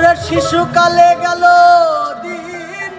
ওরে শিশুকালে গেল দিন।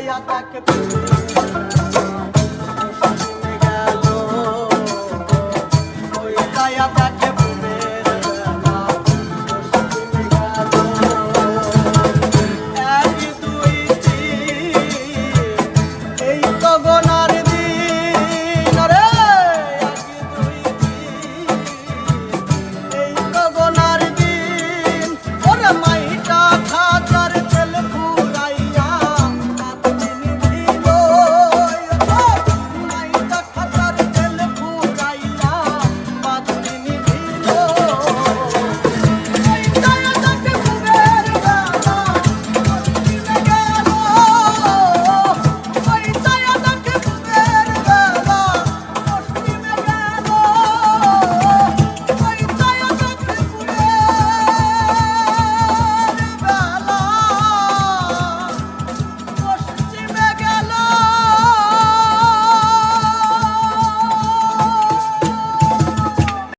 ওই চাইয়া তাকে পশ্চিমে গেল ওই চাইয়া তাকে